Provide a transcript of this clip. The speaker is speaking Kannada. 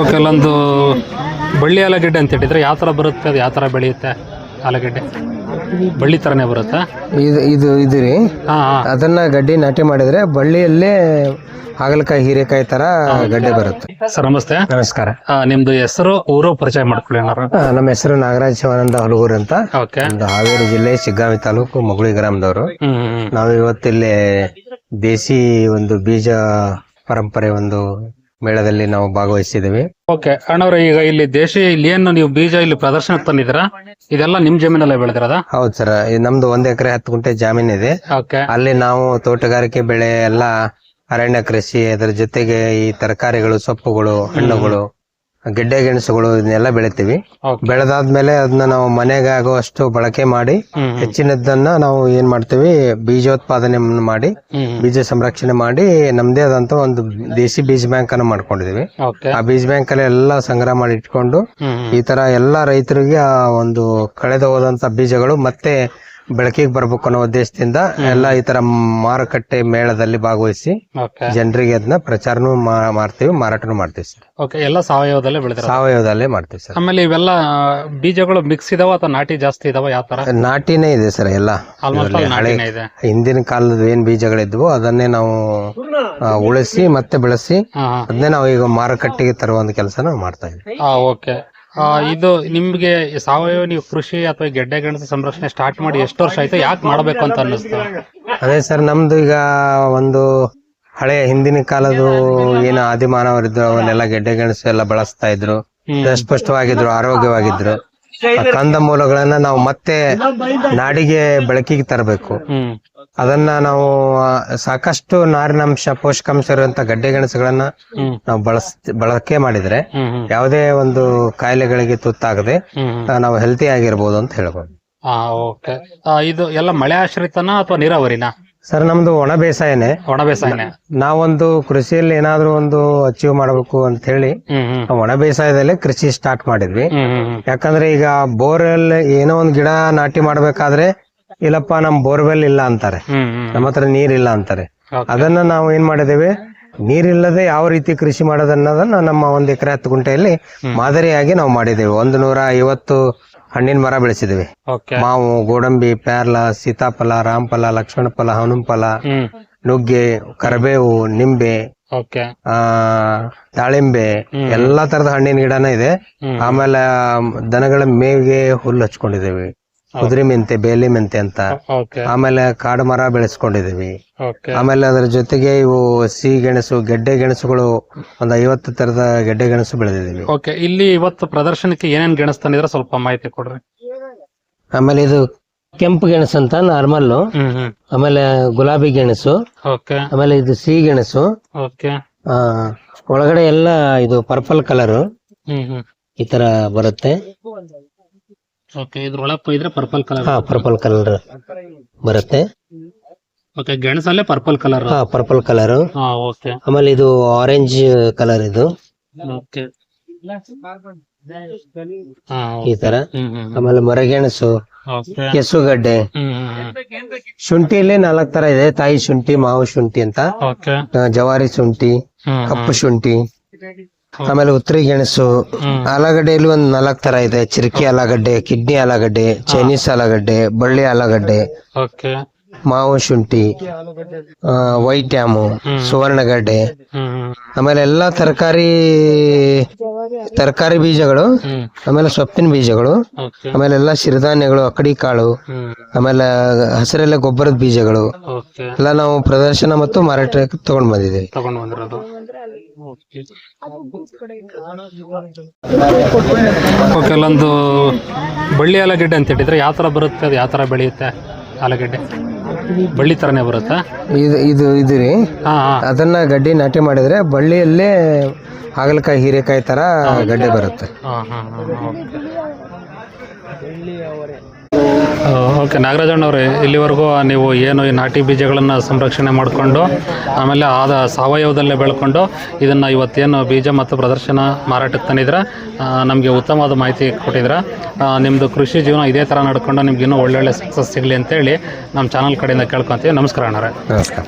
ಓಕೆ ಅಲ್ಲೊಂದು ಬಳ್ಳಿ ಆಲೂಗೆಡ್ಡೆ ಅಂತ ಹೇಳಿದ್ರೆ ಯಾವ ಥರ ಬರುತ್ತೆ ಅದು ಯಾವ ಥರ ಬೆಳೆಯುತ್ತೆ ಆಲೂಗೆಡ್ಡೆ? ಬಳ್ಳಿ ಥರನೇ ಬರುತ್ತಾ? ಇದು ಇದು ಇದು ರೀ. ಹಾಂ ಹಾಂ. ಅದನ್ನ ಗಡ್ಡಿ ನಾಟಿ ಮಾಡಿದ್ರೆ ಬಳ್ಳಿಯಲ್ಲೇ ಹಾಗಲಕಾಯಿ ಹೀರೆಕಾಯಿ ತರ ಗಡ್ಡೆ ಬರುತ್ತೆ. ಸರ್ ನಮಸ್ತೆ. ನಮಸ್ಕಾರ. ಆ, ನಿಮ್ದು ಹೆಸರು ಊರು ಪರಿಚಯ ಮಾಡ್ಕೊಳ್ಳಿ ಏನಾರು ಆ, ನಮ್ಮ ಹೆಸರು ನಾಗರಾಜ್ ಶಿವಾನಂದ ಹಲಗೂರು ಅಂತ. ಓಕೆ. ಒಂದು ಹಾವೇರಿ ಜಿಲ್ಲೆ ಶಿಗ್ಗಾವಿ ತಾಲೂಕು ಮಗುಳಿ ಗ್ರಾಮದವರು. ಹ್ಮ್ ಹ್ಮ್, ಹ್ಮ್. ನಾವು ಇವತ್ತಿಲ್ಲಿ ದೇಸಿ ಒಂದು ಬೀಜ ಪರಂಪರೆ ಒಂದು ಮೇಳದಲ್ಲಿ ನಾವು ಭಾಗವಹಿಸಿದ್ದೀವಿ. ಓಕೆ ಅಣ್ಣವ್ರೆ ಈಗ ಇಲ್ಲಿ ದೇಶ ಇಲ್ಲಿ ಏನು ನೀವು ಬೀಜ ಇಲ್ಲಿ ಪ್ರದರ್ಶನ ತಂದಿದ್ದೀರಾ? ಇದೆಲ್ಲ ನಿಮ್ ಜಮೀನಲ್ಲೇ ಬೆಳೆದಿರೋದ? ಹೌದು ಸರ್ ನಮ್ದು ಒಂದ್ ಎಕರೆ ಹತ್ತು ಗುಂಟೆ ಜಮೀನ್ ಇದೆ. ಓಕೆ. ಅಲ್ಲಿ ನಾವು ತೋಟಗಾರಿಕೆ ಬೆಳೆ ಎಲ್ಲ ಅರಣ್ಯ ಕೃಷಿ ಅದರ ಜೊತೆಗೆ ಈ ತರಕಾರಿಗಳು ಸೊಪ್ಪುಗಳು ಹಣ್ಣುಗಳು ಗೆಡ್ಡೆ ಗೆಣಸುಗಳು ಇದನ್ನೆಲ್ಲ ಬೆಳಿತೀವಿ. ಬೆಳೆದಾದ್ಮೇಲೆ ಅದನ್ನ ನಾವು ಮನೆಗೆ ಅಷ್ಟು ಬಳಕೆ ಮಾಡಿ ಹೆಚ್ಚಿನದನ್ನ ನಾವು ಏನ್ ಮಾಡ್ತೀವಿ ಬೀಜೋತ್ಪಾದನೆ ಮಾಡಿ ಬೀಜ ಸಂರಕ್ಷಣೆ ಮಾಡಿ ನಮ್ದೇ ಆದಂತ ಒಂದು ದೇಸಿ ಬೀಜ ಬ್ಯಾಂಕ್ ಅನ್ನು ಮಾಡ್ಕೊಂಡಿದೀವಿ. ಓಕೆ ಆ ಬೀಜ ಬ್ಯಾಂಕ್ ಅಲ್ಲಿ ಎಲ್ಲ ಸಂಗ್ರಹ ಮಾಡಿ ಇಟ್ಕೊಂಡು ಈ ತರ ಎಲ್ಲಾ ರೈತರಿಗೆ ಆ ಒಂದು ಕಳೆದು ಹೋದಂತ ಬೀಜಗಳು ಮತ್ತೆ ಬೆಳಕಿಗೆ ಬರ್ಬೇಕು ಅನ್ನೋ ಉದ್ದೇಶದಿಂದ ಎಲ್ಲ ಈ ತರ ಮಾರುಕಟ್ಟೆ ಮೇಳದಲ್ಲಿ ಭಾಗವಹಿಸಿ ಓಕೆ. ಜನರಿಗೆ ಅದನ್ನ ಪ್ರಚಾರನೂ ಮಾ- ಮಾಡ್ತೀವಿ ಮಾರಾಟನೂ ಮಾಡ್ತೀವಿ ಸರ್. ಓಕೆ ಎಲ್ಲ ಸಾವಯವದಲ್ಲೇ ಬೆಳೆದಿರೋದು? ಸಾವಯವದಲ್ಲೇ ಮಾಡ್ತೀವಿ ಸರ್. ಆಮೇಲೆ ಇವೆಲ್ಲ ಬೀಜಗಳು ಮಿಕ್ಸ್ ಇದಾವ ಅಥವಾ ನಾಟಿ ಜಾಸ್ತಿ ಇದಾವ ಯಾವ ತರ? ನಾಟಿನೇ ಇದೆ ಸರ್ ಎಲ್ಲ. ಆಲ್ಮೋಸ್ಟ್ ಇದರಲ್ಲಿ ಹಳೆ ನಾಟಿನೇ ಇದೆ. ಹಿಂದಿನ ಕಾಲದ ಏನ್ ಬೀಜಗಳಿದ್ವು ಅದನ್ನೇ ನಾವು ಆ, ಉಳಿಸಿ ಮತ್ತೆ ಬೆಳೆಸಿ ಹಾ ಅದನ್ನೇ ನಾವು ಈಗ ಮಾರುಕಟ್ಟೆಗೆ ತರುವಂತ ಕೆಲಸ ನಾವು ಮಾಡ್ತಾ ಇದ್ದೀವಿ. ಹಾ ಓಕೆ. ಇದು ನಿಮ್ಗೆ ಸಾವಯವ ನೀವು ಕೃಷಿ ಅಥವಾ ಗೆಡ್ಡೆ ಗೆಣಸು ಸಂರಕ್ಷಣೆ ಸ್ಟಾರ್ಟ್ ಮಾಡಿ ಎಷ್ಟು ವರ್ಷ ಆಯ್ತು ಯಾಕೆ ಮಾಡ್ಬೇಕು ಅಂತ ಅನ್ನಿಸ್ತು? ಅದೇ ಸರ್ ನಮ್ದು ಈಗ ಒಂದು ಹಳೆ ಹಿಂದಿನ ಕಾಲದ ಏನು ಆದಿಮಾನವರಿದ್ರು ಅವನ್ನೆಲ್ಲ ಗೆಡ್ಡೆ ಗೆಣಸು ಎಲ್ಲ ಬಳಸ್ತಾ ಇದ್ರು. ಹ್ಮ್. ಸ್ಪಷ್ಟವಾಗಿದ್ರು ಆರೋಗ್ಯವಾಗಿದ್ರು. ಕಂದ ಮೂಲಗಳನ್ನ ನಾವು ಮತ್ತೆ ನಾಡಿಗೆ ಬೆಳಕಿಗೆ ತರಬೇಕು. ಅದನ್ನ ನಾವು ಸಾಕಷ್ಟು ನಾರಿನಾಂಶ ಪೋಷಕಾಂಶ ಇರುವಂತ ಗಡ್ಡೆ ಗೆಣಸುಗಳನ್ನ ನಾವು ಬಳಸ್ ಬಳಕೆ ಮಾಡಿದ್ರೆ ಯಾವುದೇ ಒಂದು ಕಾಯಿಲೆಗಳಿಗೆ ತುತ್ತಾಗದೆ ನಾವು ಹೆಲ್ತಿ ಆಗಿರ್ಬೋದು ಅಂತ ಹೇಳ್ಬೋದು. ಇದು ಎಲ್ಲ ಮಳೆ ಆಶ್ರಿತನ ಅಥವಾ ನೀರಾವರಿನ? ಸರ್ ನಮ್ದು ಒಣ ಬೇಸಾಯನೇ. ಒಣ ಬೇಸಾಯ ನಾವೊಂದು ಕೃಷಿಯಲ್ಲಿ ಏನಾದ್ರೂ ಒಂದು ಅಚೀವ್ ಮಾಡಬೇಕು ಅಂತ ಹೇಳಿ ಒಣ ಬೇಸಾಯದಲ್ಲೇ ಕೃಷಿ ಸ್ಟಾರ್ಟ್ ಮಾಡಿದ್ವಿ. ಯಾಕಂದ್ರೆ ಈಗ ಬೋರ್ವೆಲ್ ಏನೋ ಒಂದು ಗಿಡ ನಾಟಿ ಮಾಡ್ಬೇಕಾದ್ರೆ ಇಲ್ಲಪ್ಪ ನಮ್ ಬೋರ್ವೆಲ್ ಇಲ್ಲ ಅಂತಾರೆ. ನಮ್ಮ ಹತ್ರ ನೀರಿಲ್ಲ ಅಂತಾರೆ. ಅದನ್ನ ನಾವು ಏನ್ ಮಾಡಿದ್ದೇವೆ? ನೀರಿಲ್ಲದೆ ಯಾವ ರೀತಿ ಕೃಷಿ ಮಾಡೋದನ್ನೋದನ್ನ ನಮ್ಮ ಒಂದ್ ಎಕರೆ ಹತ್ತು ಗುಂಟೆಯಲ್ಲಿ ಮಾದರಿಯಾಗಿ ನಾವು ಮಾಡಿದ್ದೇವೆ. ಒಂದು ನೂರ ಐವತ್ತು ಹಣ್ಣಿನ ಮರ ಬೆಳೆಸಿದಿವಿ. ಓಕೆ ಮಾವು ಗೋಡಂಬಿ ಪ್ಯಾರ್ಲ ಸೀತಾಫಲ ರಾಮಫಲ ಲಕ್ಷ್ಮಣ ಫಲ ಹನುಮಫಲ ಹ್ಮ್. ನುಗ್ಗೆ ಕರಿಬೇವು ನಿಂಬೆ ಓಕೆ ಆ ದಾಳಿಂಬೆ ಎಲ್ಲಾ ತರದ ಹಣ್ಣಿನ ಗಿಡನ ಇದೆ. ಆಮೇಲೆ ದನಗಳ ಮೇವಿಗೆ ಹುಲ್ಲು ಹಚ್ಕೊಂಡಿದ್ದೇವೆ. ಕುದುರೆ ಮೆಂತೆ ಬೇಲಿ ಮೆಂತೆ ಅಂತ. ಆಮೇಲೆ ಕಾಡು ಮರ ಬೆಳೆಸ್ಕೊಂಡಿದೀವಿ. ಆಮೇಲೆ ಅದರ ಜೊತೆಗೆ ಇವು ಸಿಹಿ ಗೆಣಸು ಗೆಡ್ಡೆ ಗೆಣಸುಗಳು ಒಂದು ಐವತ್ತು ತರದ ಗೆಡ್ಡೆ ಗೆಣಸು ಬೆಳೆದಿದೀವಿ. ಓಕೆ ಇಲ್ಲಿ ಇವತ್ತು ಪ್ರದರ್ಶನಕ್ಕೆ ಏನೇನ್ ಗೆಣಸು ತಂದಿದ್ರೆ ಸ್ವಲ್ಪ ಮಾಹಿತಿ ಕೊಡ್ರಿ. ಆಮೇಲೆ ಇದು ಕೆಂಪು ಗೆಣಸು ಅಂತ ನಾರ್ಮಲ್ ಆಮೇಲೆ ಗುಲಾಬಿ ಗೆಣಸು. ಆಮೇಲೆ ಇದು ಸಿಹಿ ಗೆಣಸು. ಆ, ಒಳಗಡೆ ಎಲ್ಲ ಇದು ಪರ್ಪಲ್ ಕಲರ್ ಈ ತರ ಬರುತ್ತೆ. ಓಕೆ ಇದ್ರೊಳಗೆ ಇದ್ರೆ ಪರ್ಪಲ್ ಕಲರ್ ಹಾ ಪರ್ಪಲ್ ಕಲರ್ ಬರುತ್ತೆ. ಓಕೆ ಗೆಣಸಲ್ಲೇ ಪರ್ಪಲ್ ಕಲರ್ ಹಾ ಪರ್ಪಲ್ ಕಲರ್ ಹಾ ಓಕೆ ಆಮೇಲೆ ಇದು ಆರೆಂಜ್ ಕಲರ್ ಇದು. ಓಕೆ ಈ ತರ. ಆಮೇಲೆ ಮರಗೆಣಸು ಕೆಸುಗಡ್ಡೆ. ಶುಂಠಿಯಲ್ಲಿ ನಾಲ್ಕು ತರ ಇದೆ. ತಾಯಿ ಶುಂಠಿ ಮಾವು ಶುಂಠಿ ಅಂತ. ಜವಾರಿ ಶುಂಠಿ ಕಪ್ಪು ಶುಂಠಿ. ಆಮೇಲೆ ಉತ್ತರಿ ಗೆಣಸು ಆಲೂಗಡ್ಡೆಯಲ್ಲಿ ಒಂದ್ ನಾಲ್ಕು ತರ ಇದೆ. ಚಿರಕಿ ಆಲೂಗಡ್ಡೆ ಕಿಡ್ನಿ ಆಲೂಗಡ್ಡೆ ಚೈನೀಸ್ ಆಲೂಗಡ್ಡೆ ಬಳ್ಳಿ ಆಲೂಗಡ್ಡೆ. ಓಕೆ. ಮಾವು ಶುಂಠಿ ಆ, ವೈಟ್ ಡ್ಯಾಮು ಸುವರ್ಣಗಡ್ಡೆ ಆಮೇಲೆ ಎಲ್ಲಾ ತರಕಾರಿ ತರಕಾರಿ ಬೀಜಗಳು ಆಮೇಲೆ ಸೊಪ್ಪಿನ ಬೀಜಗಳು ಓಕೆ. ಆಮೇಲೆ ಎಲ್ಲಾ ಸಿರಿಧಾನ್ಯಗಳು ಅಕ್ಕಡಿ ಕಾಳು ಆಮೇಲೆ ಹಸಿರೆಲೆ ಗೊಬ್ಬರದ ಬೀಜಗಳು. ಓಕೆ. ಎಲ್ಲ ನಾವು ಪ್ರದರ್ಶನ ಮತ್ತು ಮಾರಾಟಕ್ಕೆ ತಗೊಂಡ್ ಬಂದಿದ್ದೀವಿ. ತಗೊಂಡ್ ಬಂದಿರೋದು. ಓಕೆ. ಅಲ್ಲೊಂದು ಬಳ್ಳಿ ಆಲೂಗಡ್ಡೆ ಅಂತ ಹೇಳಿದ್ರೆ ಯಾವ ತರ ಬರುತ್ತೆ ಅದು ಯಾವ ತರ ಬೆಳೆಯುತ್ತೆ? ಆಲೂಗೆಡ್ಡೆ. ಬಳ್ಳಿ ತರನೇ ಬರುತ್ತಾ? ಇದು ಇದು ಇದು ರೀ. ಹಾ ಹಾ. ಅದನ್ನ ಗಡ್ಡಿ ನಾಟಿ ಮಾಡಿದ್ರೆ ಬಳ್ಳಿಯಲ್ಲೇ ಹಾಗಲಕಾಯಿ ಹೀರೆಕಾಯಿ ತರ ಗಡ್ಡೆ ಬರುತ್ತೆ. ಹಾ ಹಾ ಹಾ ಓಕೆ. ನಾಗರಾಜಣ್ಣವ್ರೆ ಇಲ್ಲಿವರೆಗೂ ನೀವು ಏನು ಈ ನಾಟಿ ಬೀಜಗಳನ್ನು ಸಂರಕ್ಷಣೆ ಮಾಡಿಕೊಂಡು, ಆಮೇಲೆ ಆದ ಸಾವಯವದಲ್ಲೇ ಬೆಳ್ಕೊಂಡು ಇದನ್ನು ಇವತ್ತೇನು ಬೀಜ ಮತ್ತು ಪ್ರದರ್ಶನ ಮಾರಾಟಕ್ಕೆ ತಂದಿದ್ರೆ ನಮಗೆ ಉತ್ತಮವಾದ ಮಾಹಿತಿ ಕೊಟ್ಟಿದ್ರೆ ನಿಮ್ಮದು ಕೃಷಿ ಜೀವನ ಇದೇ ಥರ ನಡ್ಕೊಂಡು ನಿಮ್ಗೆ ಇನ್ನೂ ಒಳ್ಳೊಳ್ಳೆ ಸಕ್ಸಸ್ ಸಿಗಲಿ ಅಂತೇಳಿ ನಮ್ಮ ಚಾನಲ್ ಕಡೆಯಿಂದ ಕೇಳ್ಕೊತೀವಿ. ನಮಸ್ಕಾರ ಅಣ್ಣರೇ ನಮಸ್ಕಾರ.